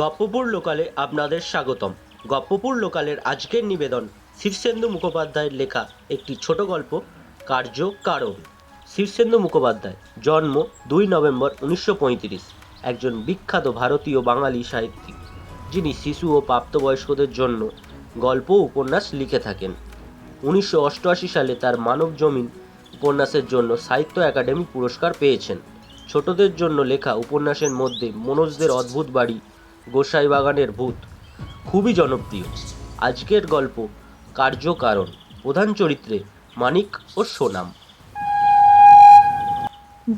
গপ্পপুর লোকালে আপনাদের স্বাগতম। গপ্পপুর লোকালের আজকের নিবেদন শীর্ষেন্দু মুখোপাধ্যায়ের লেখা একটি ছোট গল্প, কার্য কারণ। শীর্ষেন্দু মুখোপাধ্যায়, জন্ম দুই নভেম্বর উনিশশো পঁয়ত্রিশ, একজন বিখ্যাত ভারতীয় বাঙালি সাহিত্যিক, যিনি শিশু ও প্রাপ্তবয়স্কদের জন্য গল্প উপন্যাস লিখে থাকেন। উনিশশো অষ্টআশি সালে তার মানব জমিন উপন্যাসের জন্য সাহিত্য একাডেমি পুরস্কার পেয়েছেন। ছোটদের জন্য লেখা উপন্যাসের মধ্যে মনোজদের অদ্ভুত বাড়ি গোসাই বাগানের ভূত। খুবই জনপ্রিয়। আজকের গল্প কার্যকারণ, প্রধান চরিত্রে মানিক ও সোনাম।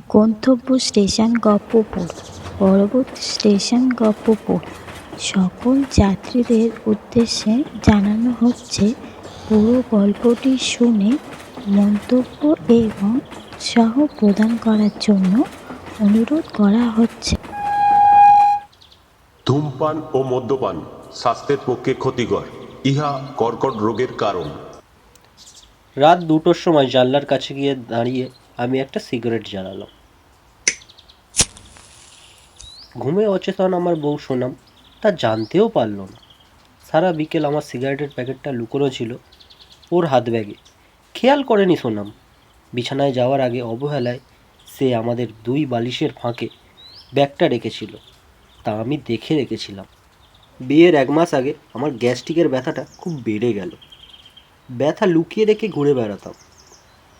গন্তব্য স্টেশন গপ্পপুর, পরবর্তী স্টেশন গপ্পপুর। সকল যাত্রীদের উদ্দেশ্যে জানানো হচ্ছে, পুরো গল্পটি শুনে মন্তব্য এবং উৎসাহ প্রদান করার জন্য অনুরোধ করা হচ্ছে। ধূমপান ও মদ্যপান স্বাস্থ্যের পক্ষে ক্ষতিকর। ইহা কর্কট রোগের কারণ। রাত দুটোর সময় জানলার কাছে গিয়ে দাঁড়িয়ে আমি একটা সিগারেট জ্বালালাম। ঘুমে অচেতন আমার বউ সোনাম, তা জানতেও পারল না। সারা বিকেল আমার সিগারেটের প্যাকেটটা লুকোনো ছিল ওর হাত ব্যাগে খেয়াল করেনি সোনাম। বিছানায় যাওয়ার আগে অবহেলায় সে আমাদের দুই বালিশের ফাঁকে ব্যাগটা রেখেছিল। তা আমি দেখে রেখেছিলাম। বিয়ের এক মাস আগে আমার গ্যাস্ট্রিকের ব্যথাটা খুব বেড়ে গেল। ব্যথা লুকিয়ে রেখে ঘুরে বেড়াতাম।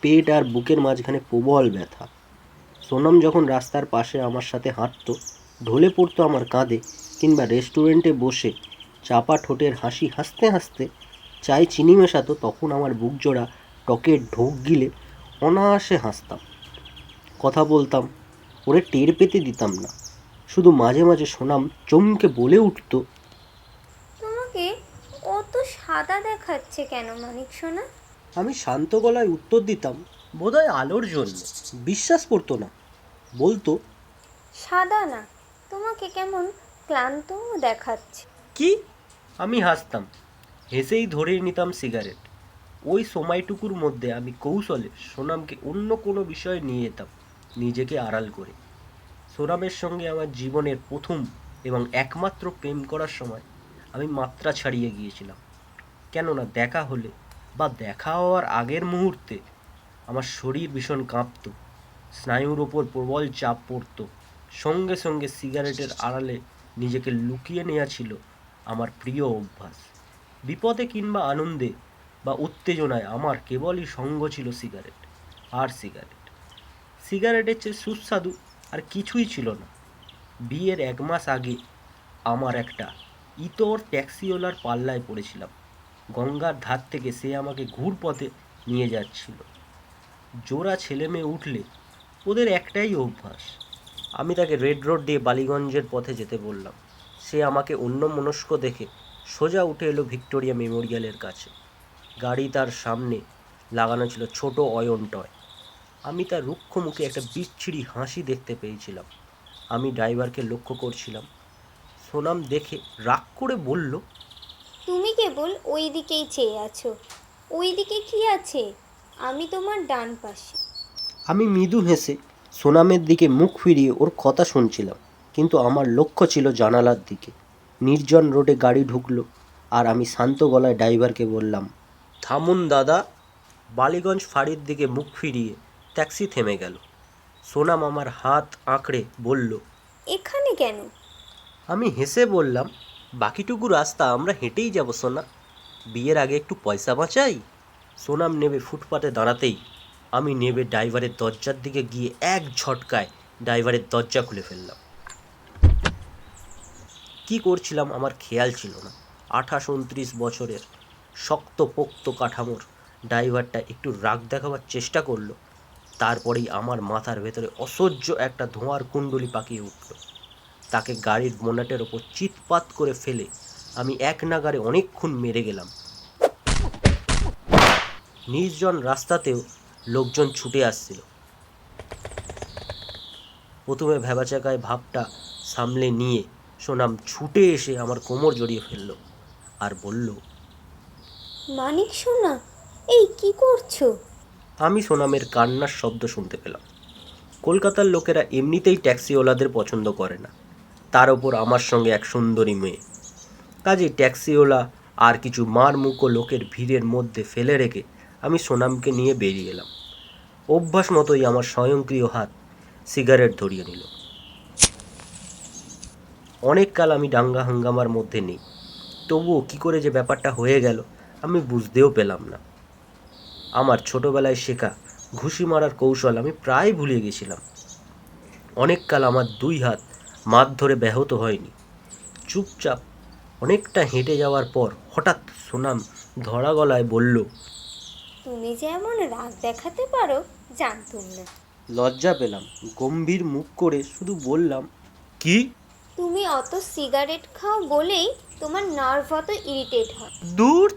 পেট আর বুকের মাঝখানে প্রবল ব্যথা। সোনাম যখন রাস্তার পাশে আমার সাথে হাঁটতো, ঢলে পড়তো আমার কাঁধে কিংবা রেস্টুরেন্টে বসে চাপা ঠোঁটের হাসি হাসতে হাসতে চাই চিনি মেশাতো, তখন আমার বুক জোড়া টকের ঢোক গিলে অনায়াসে হাসতাম। কথা বলতাম, ওরে টের পেতে দিতাম না। শুধু মাঝে মাঝে সোনাম চমকে বলে উঠতো তোমাকে অত সাদা দেখাচ্ছে কেন মানিক সোনা? আমি শান্ত গলায় উত্তর দিতাম বোধহয় আলোর জন্য বিশ্বাস করতো না। বলতো সাদা না তোমাকে কেমন ক্লান্ত দেখাচ্ছে। কি? আমি হাসতাম হেসেই ধরেই নিতাম সিগারেট। ওই সময়টুকুর মধ্যে আমি কৌশলে সোনামকে অন্য কোনো বিষয়ে নিয়ে যেতাম নিজেকে আড়াল করে। সোনামের সঙ্গে আমার জীবনের প্রথম এবং একমাত্র প্রেম করার সময় আমি মাত্রা ছাড়িয়ে গিয়েছিলাম। কেননা দেখা হলে বা দেখা হওয়ার আগের মুহূর্তে আমার শরীর ভীষণ কাঁপতো, স্নায়ুর ওপর প্রবল চাপ পড়তো, সঙ্গে সঙ্গে সিগারেটের আড়ালে নিজেকে লুকিয়ে নেওয়া ছিল আমার প্রিয় অভ্যাস। বিপদে কিংবা আনন্দে বা উত্তেজনায় আমার কেবলই সঙ্গ ছিল সিগারেট, আর সিগারেট। সিগারেটের চেয়ে সুস্বাদু আর কিছুই ছিল না। বিয়ের এক মাস আগে আমার একটা ইতর ট্যাক্সিওয়ালার পাল্লায় পড়েছিলাম। গঙ্গার ধার থেকে সে আমাকে ঘুর পথে নিয়ে যাচ্ছিল। জোড়া ছেলে মেয়ে উঠলে ওদের একটাই অভ্যাস। আমি তাকে রেড রোড দিয়ে বালিগঞ্জের পথে যেতে বললাম। সে আমাকে অন্য মনস্ক দেখে সোজা উঠে এলো ভিক্টোরিয়া মেমোরিয়ালের কাছে। গাড়ি তার সামনে লাগানো ছিল ছোট অয়ন টয় আমি তার রুক্ষ মুখে একটা বিচ্ছিরি হাসি দেখতে পেয়েছিলাম। আমি ড্রাইভারকে লক্ষ্য করছিলাম। সোনাম দেখে রাগ করে বলল তুমি কেবল ওই দিকেই চেয়ে আছো। ওই দিকে কি আছে? আমি তোমার ডান পাশে। আমি মৃদু হেসে সোনামের দিকে মুখ ফিরিয়ে ওর কথা শুনছিলাম কিন্তু আমার লক্ষ্য ছিল জানালার দিকে। নির্জন রোডে গাড়ি ঢুকলো আর আমি শান্ত গলায় ড্রাইভারকে বললাম থামুন দাদা। বালিগঞ্জ ফাঁড়ির দিকে মুখ ফিরিয়ে ট্যাক্সি থেমে গেল। সোনাম আমার হাত আঁকড়ে বলল এখানে কেন? আমি হেসে বললাম বাকিটুকু রাস্তা আমরা হেঁটেই যাব সোনা। বিয়ের আগে একটু পয়সা বাঁচাই? সোনাম নেবে ফুটপাতে দাঁড়াতেই আমি নেবে ড্রাইভারের দরজার দিকে গিয়ে এক ঝটকায় ড্রাইভারের দরজা খুলে ফেললাম। কি করছিলাম আমার খেয়াল ছিল না। আঠাশ উনত্রিশ বছরের শক্ত পোক্ত কাঠামোর ড্রাইভারটা একটু রাগ দেখাবার চেষ্টা করল। তারপরেই আমার মাথার ভেতরে অসহ্য একটা ধোঁয়ার কুণ্ডলি পাকিয়ে উঠল। তাকে গাড়ির বোনাটের ওপর চিৎপাত করে ফেলে আমি এক নাগারে অনেকক্ষণ মেরে গেলাম। নির্জন রাস্তাতেও লোকজন ছুটে আসছিল। প্রথমে ভেবাচাকায় ভাবটা সামলে নিয়ে সোনাম ছুটে এসে আমার কোমর জড়িয়ে ফেলল আর বলল, মানিক সোনা, এই কি করছ? আমি সোনামের কান্নার শব্দ শুনতে পেলাম। কলকাতার লোকেরা এমনিতেই ট্যাক্সিওয়ালাদের পছন্দ করে না। তার ওপর আমার সঙ্গে এক সুন্দরী মেয়ে। কাজে ট্যাক্সিওয়ালা আর কিছু মারমুখো লোকের ভিড়ের মধ্যে ফেলে রেখে আমি সোনামকে নিয়ে বেরিয়ে এলাম। অভ্যাস মতোই আমার স্বয়ংক্রিয় হাত সিগারেট ধরিয়ে নিল। অনেক কাল আমি দাঙ্গা হাঙ্গামার মধ্যে নেই। তবুও কী করে যে ব্যাপারটা হয়ে গেল আমি বুঝতেও পেলাম না। আমার ছোটবেলায় শেখা ঘুষি মারার কৌশল আমি প্রায় ভুলে গেছিলাম। অনেক কাল আমার দুই হাত মাছ ধরে ব্যাহত হয়নি। চুপচাপ অনেকটা হেঁটে যাওয়ার পর হঠাৎ সোনাম ধরা গলায় বলল তুমি যে এমন রাগ দেখাতে পারো জানতুম না। লজ্জা পেলাম গম্ভীর মুখ করে শুধু বললাম কি? তুমি অত সিগারেট খাও বলেই তোমার নার্ভ অত ইরিটেট হয়। দূর!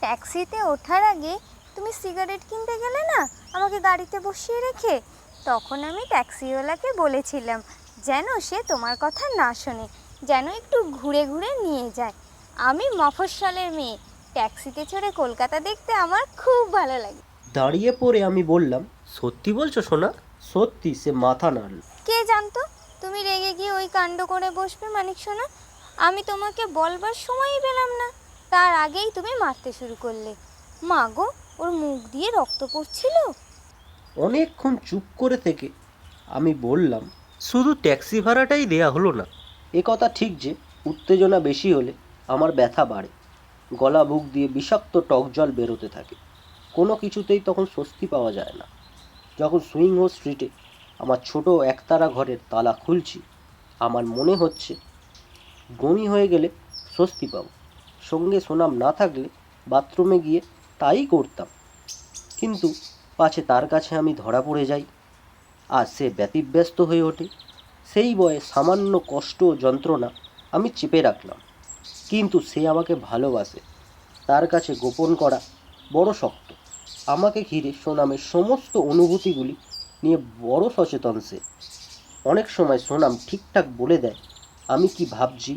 ট্যাক্সিতে ওঠার আগে তুমি সিগারেট কিনতে গেলে না আমাকে গাড়িতে বসিয়ে রেখে তখন আমি ট্যাক্সিওয়ালাকে বলেছিলাম যেন সে তোমার কথা না শোনে যেন একটু ঘুরে ঘুরে নিয়ে যায়। আমি মফস্বলের মেয়ে ট্যাক্সিতে চড়ে কলকাতা দেখতে আমার খুব ভালো লাগে। দাঁড়িয়ে পড়ে আমি বললাম সত্যি বলছো সোনা? সত্যি সে মাথা নাড়ল। কে জানতো? তুমি রেগে গিয়ে ওই কাণ্ড করে বসবে মানিক সোনা? আমি তোমাকে বলবার সময়ই পেলাম না। তার আগেই তুমি মারতে শুরু করলে। মা গো ওর মুখ দিয়ে রক্ত পড়ছিল। অনেকক্ষণ চুপ করে থেকে আমি বললাম, শুধু ট্যাক্সি ভাড়াটাই দেয়া হলো না। এ কথা ঠিক যে, উত্তেজনা বেশি হলে আমার ব্যথা বাড়ে। গলা বুক দিয়ে বিষাক্ত টক জল বেরোতে থাকে। কোনো কিছুতেই তখন স্বস্তি পাওয়া যায় না। যখন সুইংহো স্ট্রিটে আমার ছোট একতারা ঘরের তালা খুলছি, আমার মনে হচ্ছে বমি হয়ে গেলে স্বস্তি পাবো। সঙ্গে সোনাম না থাকলে বাথরুমে গিয়ে তাই করতাম। কিন্তু পাছে তার কাছে আমি ধরা পড়ে যাই। আর সে ব্যতিব্যস্ত হয়ে ওঠে। সেই বয়ে সামান্য কষ্ট ও যন্ত্রণা আমি চেপে রাখলাম। কিন্তু সে আমাকে ভালোবাসে। তার কাছে গোপন করা বড় শক্ত। আমাকে ঘিরে সোনামের সমস্ত অনুভূতিগুলি নিয়ে বড় সচেতন সে। অনেক সময় সোনাম ঠিকঠাক বলে দেয়, আমি কি ভাবছি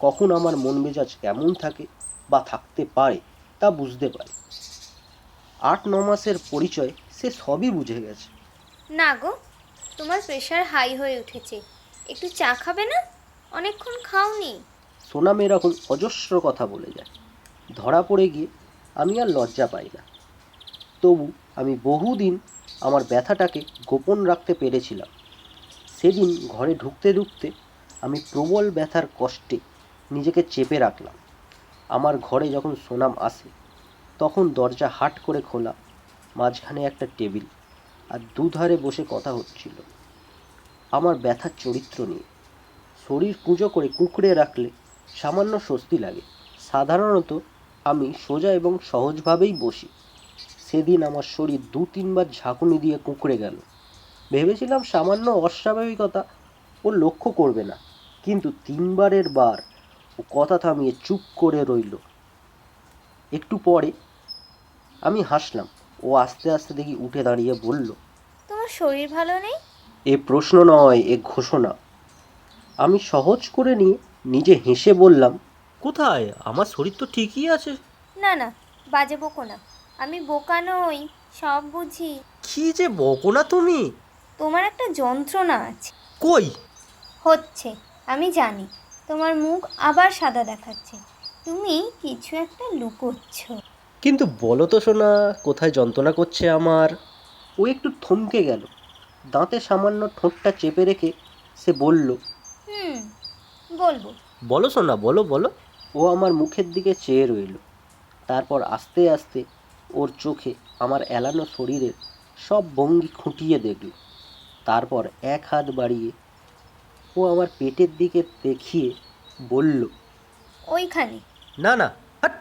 কখন আমার মন মেজাজ কেমন থাকে বা থাকতে পারে? তা বুঝতে পারে। আট ন মাসের পরিচয় সে সবই বুঝে গেছে। না গো তোমার প্রেশার হাই হয়ে উঠেছে। একটু চা খাবে না? অনেকক্ষণ খাওনি। সোনাম এরকম অজস্র কথা বলে যায়। ধরা পড়ে গিয়ে আমি আর লজ্জা পাই না। তবু আমি বহুদিন আমার ব্যথাটাকে গোপন রাখতে পেরেছিলাম। সেদিন ঘরে ঢুকতে ঢুকতে আমি প্রবল ব্যথার কষ্টে নিজেকে চেপে রাখলাম। আমার ঘরে যখন সোনাম আসে, তখন দরজা হাট করে খোলা, মাঝখানে একটা টেবিল আর দুধারে বসে কথা হচ্ছিল। আমার ব্যথার চরিত্র নিয়ে। শরীর পুজো করে কুঁকড়ে রাখলে সামান্য স্বস্তি লাগে। সাধারণত আমি সোজা এবং সহজভাবেই বসি। সেদিন আমার শরীর দু তিনবার ঝাঁকুনি দিয়ে কুঁকড়ে গেল। ভেবেছিলাম সামান্য অস্বাভাবিকতা ও লক্ষ্য করবে না, কিন্তু তিনবারের বার কথা থামিয়ে চুপ করে রইল। একটু পরে আমি হাসলাম। ও আস্তে আস্তে দেখি উঠে দাঁড়িয়ে বলল তোমার শরীর ভালো নেই? এ প্রশ্ন নয় এ ঘোষণা। আমি সহজ করে নিয়ে নিজে হেসে বললাম কোথায়? আমার শরীর তো ঠিকই আছে। না না বাজে বকো না। আমি বোকা নই সব বুঝি। কি যে বকো না তুমি? তোমার একটা যন্ত্রণা আছে। কই? হচ্ছে আমি জানি। তোমার মুখ আবার সাদা দেখাচ্ছে। তুমি কিছু একটা লুকোচ্ছ। কিন্তু বলো তো শোনা কোথায় যন্ত্রণা করছে আমার? ও একটু থমকে গেল। দাঁতে সামান্য ঠোঁটটা চেপে রেখে সে বলল হুম বলব। বলো শোনা বলো বলো। ও আমার মুখের দিকে চেয়ে রইল। তারপর আস্তে আস্তে ওর চোখে আমার এলানো শরীরের সব ভঙ্গি খুঁটিয়ে দেখল। তারপর এক হাত বাড়িয়ে ও আমার পেটের দিকে দেখিয়ে বলল ওইখানে? না না হাট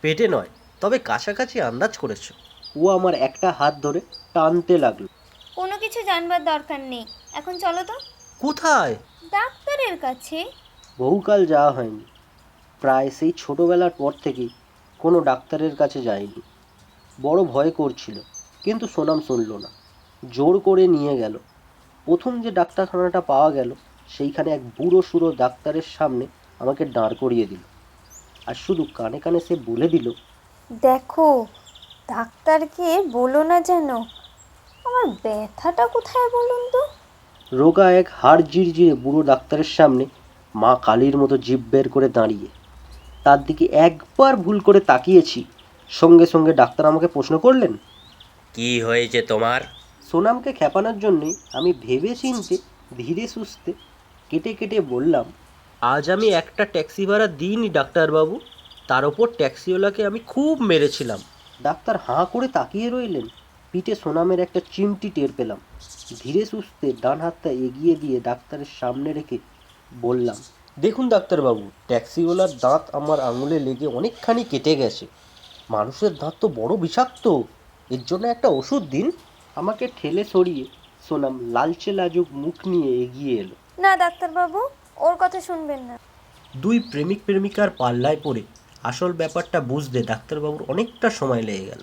পেটে নয় তবে কাছাকাছি আন্দাজ করেছ। ও আমার একটা হাত ধরে টানতে লাগল। কোনো কিছু জানবার দরকার নেই এখন চলো তো। কোথায়? ডাক্তারের কাছে। বহুকাল যাওয়া হয়নি প্রায় সেই ছোটোবেলার পর থেকেই কোনো ডাক্তারের কাছে যায়নি বড় ভয় করছিল কিন্তু সোনাম শুনল না। জোর করে নিয়ে গেল। প্রথম যে ডাক্তারখানাটা পাওয়া গেল সেইখানে এক বুড়ো সুড়ো ডাক্তারের সামনে আমাকে দাঁড় করিয়ে দিল। আর শুধু কানে কানে সে বলে দিল দেখো ডাক্তারকে বলো না যেন। আমার ব্যথাটা কোথায় বলুন তো? রোগা এক হাড় জিরজিরে বুড়ো ডাক্তারের সামনে মা কালীর মতো জিভ বের করে দাঁড়িয়ে। তার দিকে একবার ভুল করে তাকিয়েছি। সঙ্গে সঙ্গে ডাক্তার আমাকে প্রশ্ন করলেন কি হয়েছে তোমার? সোনামকে খেপানোর জন্যে আমি ভেবে চিনতে ধীরে সুস্থে কেটে কেটে বললাম আজ আমি একটা ট্যাক্সি ভাড়া দিইনি ডাক্তারবাবু তার ওপর ট্যাক্সিওয়ালাকে আমি খুব মেরেছিলাম। ডাক্তার হাঁ করে তাকিয়ে রইলেন পিঠে সোনামের একটা চিমটি টের পেলাম। ধীরে সুস্থে ডান হাতটা এগিয়ে দিয়ে ডাক্তারের সামনে রেখে বললাম দেখুন ডাক্তারবাবু ট্যাক্সিওয়ালার দাঁত আমার আঙুলে লেগে অনেকখানি কেটে গেছে। মানুষের দাঁত তো বড় বিষাক্ত। এর জন্য একটা ওষুধ দিন। আমাকে ঠেলে সরিয়ে সোনাম লালচে লাজুক মুখ নিয়ে এগিয়ে এলো। না, ডাক্তারবাবু, ওর কথা শুনবেন না। দুই প্রেমিক প্রেমিকার পাল্লায় পড়ে আসল ব্যাপারটা বুঝতে ডাক্তারবাবুর অনেকটা সময় লেগে গেল।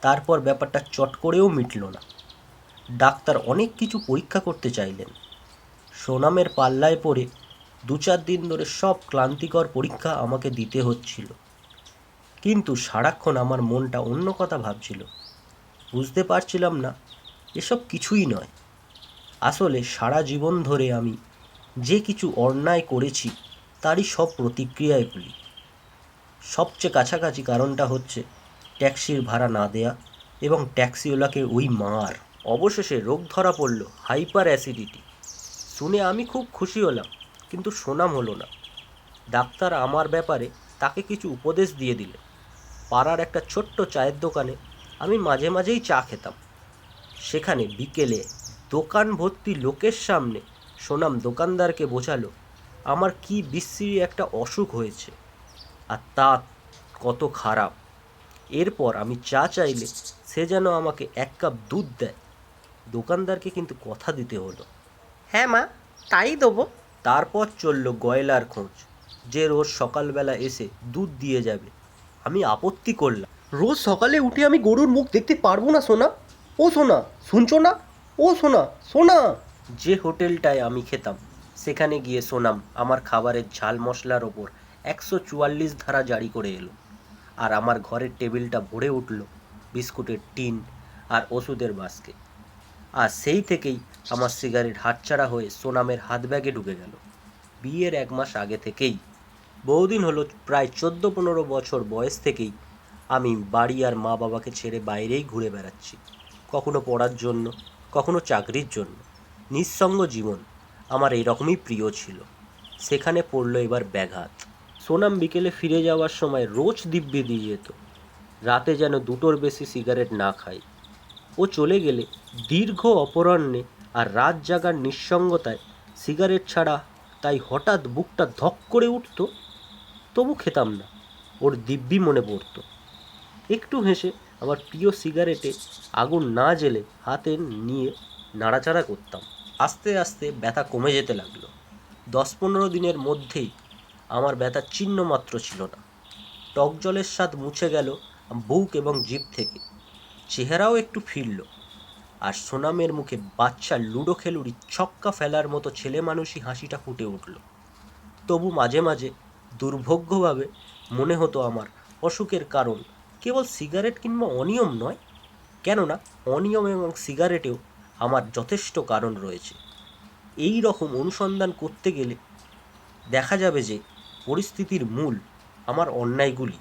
তারপর ব্যাপারটা চট করেও মিটল না। ডাক্তার অনেক কিছু পরীক্ষা করতে চাইলেন। সোনামের পাল্লায় পড়ে দু চার দিন ধরে সব ক্লান্তিকর পরীক্ষা আমাকে দিতে হচ্ছিল। কিন্তু সারাক্ষণ আমার মনটা অন্য কথা ভাবছিল। বুঝতে পারছিলাম না, এসব কিছুই নয়। আসলে সারা জীবন ধরে আমি যে কিছু অন্যায় করেছি, তারই সব প্রতিক্রিয়ায় ভুলি সবচেয়ে কাছাকাছি কারণটা হচ্ছে ট্যাক্সির ভাড়া না দেয়া এবং ট্যাক্সিওয়ালাকে ওই মার। অবশেষে রোগ ধরা পড়ল হাইপার অ্যাসিডিটি। শুনে আমি খুব খুশি হলাম, কিন্তু সোনাম হলো না। ডাক্তার আমার ব্যাপারে তাকে কিছু উপদেশ দিয়ে দিলেন। পাড়ার একটা ছোট্ট চায়ের দোকানে আমি মাঝে মাঝেই চা খেতাম। সেখানে বিকেলে দোকান ভর্তি লোকের সামনে সোনাম দোকানদারকে বোঝালো আমার কি বিশ্রী একটা অসুখ হয়েছে আর তা কত খারাপ। এরপর আমি চা চাইলে সে যেন আমাকে এক কাপ দুধ দেয়। দোকানদারকে কিন্তু কথা দিতে হলো। হ্যাঁ মা তাই দেবো। তারপর চলল গয়লার খোঁজ যে রোজ সকালবেলা এসে দুধ দিয়ে যাবে। আমি আপত্তি করলাম রোজ সকালে উঠে আমি গরুর মুখ দেখতে পারব না সোনা। ও সোনা শুনছো না? ও সোনা সোনা। যে হোটেলটায় আমি খেতাম, সেখানে গিয়ে সোনাম আমার খাবারের ঝাল মশলার ওপর একশো চুয়াল্লিশ ধারা জারি করে এলো। আর আমার ঘরের টেবিলটা ভরে উঠল বিস্কুটের টিন আর ওষুধের বাস্কে। আর সেই থেকেই আমার সিগারেট হাতছাড়া হয়ে সোনামের হাত ব্যাগে ঢুকে গেল। বিয়ের এক মাস আগে থেকেই, বহুদিন হলো প্রায় চোদ্দ পনেরো বছর বয়স থেকেই আমি বাড়ি আর মা বাবাকে ছেড়ে বাইরেই ঘুরে বেড়াচ্ছি, কখনো পড়ার জন্য কখনো চাকরির জন্য। নিঃসঙ্গ জীবন আমার এরকমই প্রিয় ছিল। সেখানে পড়ল এবার ব্যাঘাত। সোনাম বিকেলে ফিরে যাওয়ার সময় রোজ দিব্যি দিয়ে যেত। রাতে যেন দুটোর বেশি সিগারেট না খাই। ও চলে গেলে দীর্ঘ অপরাহ্নে আর রাত জাগার নিঃসঙ্গতায় সিগারেট ছাড়া তাই হঠাৎ বুকটা ধক করে উঠত। তবু খেতাম না। ওর দিব্যি মনে পড়তো। একটু হেসে আমার প্রিয় সিগারেটে আগুন না জেলে হাতে নিয়ে নাড়াচাড়া করতাম। আস্তে আস্তে ব্যথা কমে যেতে লাগল। দশ পনেরো দিনের মধ্যেই আমার ব্যথার চিহ্ন মাত্র ছিল না। টক জলের স্বাদ মুছে গেল বুক এবং জিভ থেকে। চেহারাও একটু ফিরল আর সোনামের মুখে বাচ্চা লুডো খেলুড়ি ছক্কা ফেলার মতো ছেলে মানুষই হাসিটা ফুটে উঠল। তবু মাঝে মাঝে দুর্ভোগ্যভাবে মনে হতো আমার অসুখের কারণ কেবল সিগারেট কিংবা অনিয়ম নয়, কেননা অনিয়ম এবং সিগারেটেও আমার যথেষ্ট কারণ রয়েছে। এই রকম অনুসন্ধান করতে গেলে দেখা যাবে যে পরিস্থিতির মূল আমার অন্যায়গুলি।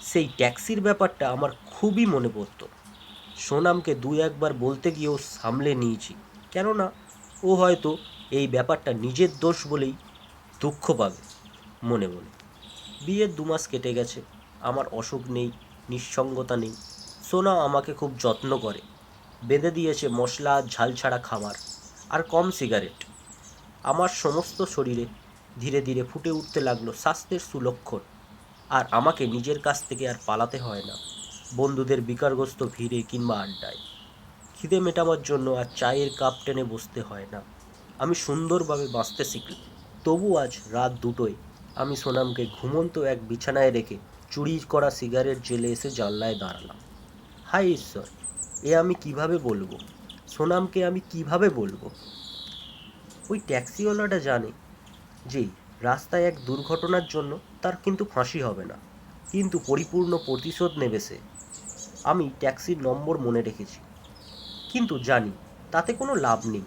সেই ট্যাক্সির ব্যাপারটা আমার খুবই মনে পড়তো। সোনামকে দু একবার বলতে গিয়েও সামলে নিয়েছি, কেননা ও হয়তো এই ব্যাপারটা নিজের দোষ বলেই দুঃখ পাবে মনে মনে। বিয়ের দু মাস কেটে গেছে আমার অসুখ নেই, নিঃসঙ্গতা নেই। সোনা আমাকে খুব যত্ন করে। বেঁধে দিয়েছে মশলা ঝাল ছাড়া খাবার আর কম সিগারেট। আমার সমস্ত শরীরে ধীরে ধীরে ফুটে উঠতে লাগল স্বাস্থ্যের সুলক্ষণ। আর আমাকে নিজের কাছ থেকে আর পালাতে হয় না, বন্ধুদের বিকারগ্রস্ত ভিড়ে কিংবা আড্ডায়। খিদে মেটাবার জন্য আর চায়ের কাপ টেনে বসতে হয় না। আমি সুন্দরভাবে বাঁচতে শিখলাম। তবু আজ রাত দুটোয় আমি সোনামকে ঘুমন্ত এক বিছানায় রেখে চুরি করা সিগারেট জেলে এসে জানলায় দাঁড়ালাম। হায় ঈশ্বর, এ আমি কীভাবে বলব? সোনামকে আমি কীভাবে বলব? ওই ট্যাক্সিওয়ালাটা জানে যে রাস্তায় এক দুর্ঘটনার জন্য তার কিন্তু ফাঁসি হবে না। কিন্তু পরিপূর্ণ প্রতিশোধ নেবে সে। আমি ট্যাক্সির নম্বর মনে রেখেছি। কিন্তু জানি তাতে কোনো লাভ নেই।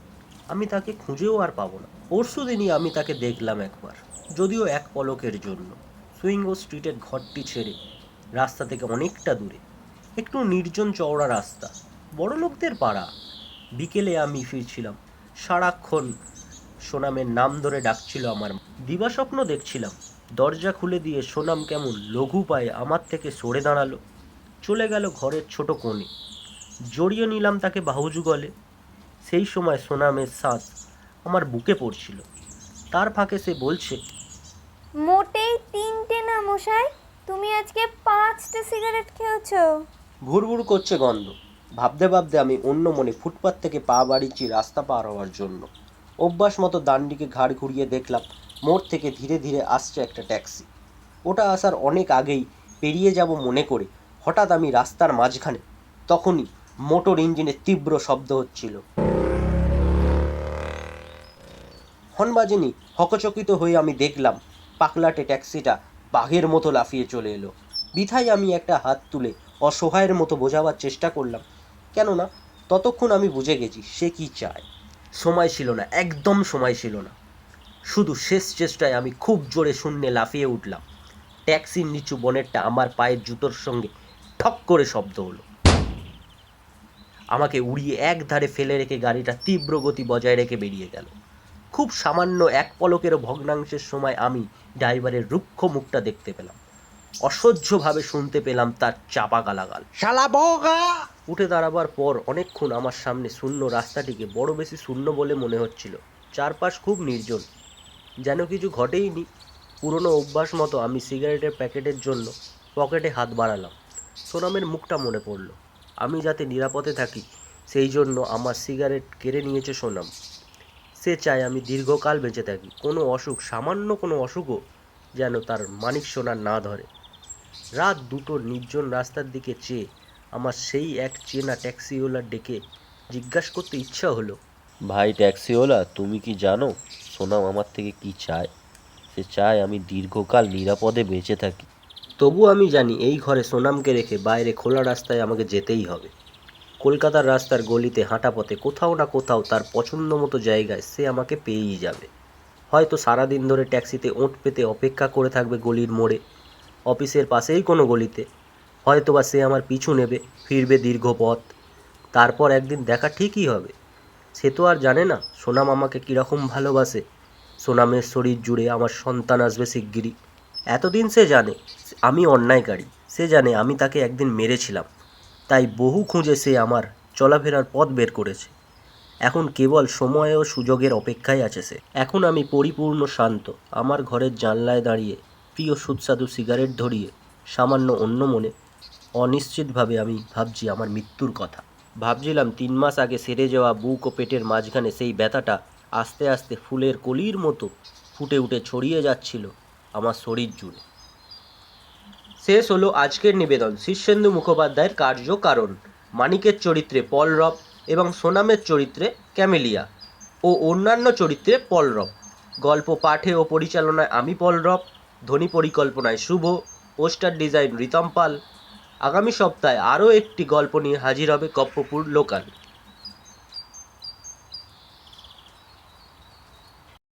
আমি তাকে খুঁজেও আর পাবো না। পরশু দিনই আমি তাকে দেখলাম একবার, যদিও এক পলকের জন্য। সুইঙ্গো স্ট্রিটের ঘরটি ছেড়ে রাস্তা থেকে অনেকটা দূরে একটু নির্জন চওড়া রাস্তা। বড় লোকদের পাড়া। বিকেলে আমি ফিরছিলাম। সারাক্ষণ সোনামের নাম ধরে ডাকছিল আমার দিবাস্বপ্ন দেখছিলাম। দরজা খুলে দিয়ে সোনাম কেমন লঘু পায়ে আমার থেকে সরে দাঁড়াল। চলে গেল ঘরের ছোট কোণে। জড়িয়ে নিলাম তাকে বাহুযুগলে সেই সময় সোনামের শ্বাস আমার বুকে পড়ছিল। তার ফাঁকে সে বলছে, মোটেই তিনটে না মশাই? তুমি আজকে পাঁচটা সিগারেট খেয়েছো। ভুরভুর করছে গন্ধ। ভাবতে ভাবতে আমি অন্য মনে ফুটপাত থেকে পা বাড়িয়েছি রাস্তা পার হওয়ার জন্য। অভ্যাস মতো ডানদিকে ঘাড় ঘুরিয়ে দেখলাম, মোড় থেকে ধীরে ধীরে আসছে একটা ট্যাক্সি। ওটা আসার অনেক আগেই পেরিয়ে যাব মনে করে, হঠাৎ আমি রাস্তার মাঝখানে। তখনই মোটর ইঞ্জিনের তীব্র শব্দ হচ্ছিল। হর্ন বাজেনি হকচকিত হয়ে আমি দেখলাম, পাকলাটে ট্যাক্সিটা বাঘের মতো লাফিয়ে চলে এলো। বিথাই আমি একটা হাত তুলে অসহায়ের মতো বোঝাবার চেষ্টা করলাম। কেননা, ততক্ষণ আমি বুঝে গেছি সে কি চায়। সময় ছিল না, একদম সময় ছিল না। শুধু শেষ চেষ্টায় আমি খুব জোরে শূন্যে লাফিয়ে উঠলাম। ট্যাক্সির নিচু বনেটটা আমার পায়ের জুতোর সঙ্গে ঠক করে শব্দ হলো। আমাকে উড়িয়ে এক ধারে ফেলে রেখে গাড়িটা তীব্র গতি বজায় রেখে বেরিয়ে গেল। খুব সামান্য এক পলকের ভগ্নাংশের সময় আমি ড্রাইভারের রুক্ষ মুখটা দেখতে পেলাম। অসহ্যভাবে শুনতে পেলাম তার চাপা গালাগাল। শালা বোকা! উঠে দাঁড়াবার পর অনেকক্ষণ আমার সামনে শূন্য রাস্তাটিকে বড় বেশি শূন্য বলে মনে হচ্ছিল। চারপাশ খুব নির্জন। যেন কিছু ঘটেইনি। পুরনো অভ্যাস মতো আমি সিগারেটের প্যাকেটের জন্য পকেটে হাত বাড়ালাম। সোনামের মুখটা মনে পড়ল। আমি যাতে নিরাপদে থাকি সেই জন্য আমার সিগারেট কেড়ে নিয়েছে সোনাম। সে চায় আমি দীর্ঘকাল বেঁচে থাকি। কোনো অসুখ সামান্য কোনো অসুখও যেন তার মানিক সোনার না ধরে। রাত দুটো নির্জন রাস্তার দিকে চেয়ে আমার সেই এক চেনা ট্যাক্সিওয়ালা ডেকে জিজ্ঞাসা করতে ইচ্ছা হলো ভাই ট্যাক্সিওয়ালা তুমি কি জানো সোনাম আমার থেকে কি চায়? সে চায় আমি দীর্ঘকাল নিরাপদে বেঁচে থাকি। তবু আমি জানি এই ঘরে সোনামকে রেখে বাইরে খোলা রাস্তায় আমাকে যেতেই হবে। কলকাতার রাস্তার গলিতে হাঁটা পথে কোথাও না কোথাও তার পছন্দ মতো জায়গায় সে আমাকে পেয়েই যাবে। হয়তো সারাদিন ধরে ট্যাক্সিতে ওঁট পেতে অপেক্ষা করে থাকবে গলির মোড়ে, অফিসের পাশেই কোনো গলিতে। হয়তোবা সে আমার পিছু নেবে, ফিরবে দীর্ঘ পথ। তারপর একদিন দেখা ঠিকই হবে। সে তো আর জানে না, সোনাম আমাকে কীরকম ভালোবাসে। সোনামের শরীর জুড়ে আমার সন্তান আসবে শিগগিরই। এতদিন সে জানে, আমি অন্যায়কারী। সে জানে আমি তাকে একদিন মেরেছিলাম। তাই বহু খুঁজে সে আমার চলাফেরার পথ বের করেছে। এখন কেবল সময় ও সুযোগের অপেক্ষায় আছে সে। এখন আমি পরিপূর্ণ শান্ত, আমার ঘরের জানলায় দাঁড়িয়ে, প্রিয় সুস্বাদু সিগারেট ধরিয়ে, সামান্য অন্য মনে, অনিশ্চিতভাবে আমি ভাবছি আমার মৃত্যুর কথা। ভাবছিলাম তিন মাস আগে সেরে যাওয়া বুক ও পেটের মাঝখানে সেই ব্যথাটা আস্তে আস্তে ফুলের কলির মতো ফুটে উঠে ছড়িয়ে যাচ্ছিল আমার শরীর জুড়ে। শেষ হলো আজকের নিবেদন। শীর্ষেন্দু মুখোপাধ্যায়ের কার্য কারণ। মানিকের চরিত্রে পলরব এবং সোনামের চরিত্রে ক্যামেলিয়া ও অন্যান্য চরিত্রে পলরব গল্প পাঠে ও পরিচালনায় আমি পলরব ধ্বনি পরিকল্পনায় শুভ, পোস্টার ডিজাইন রিতম পাল। আগামী সপ্তাহে আরও একটি গল্প নিয়ে হাজির হবে গপ্পপুর লোকাল।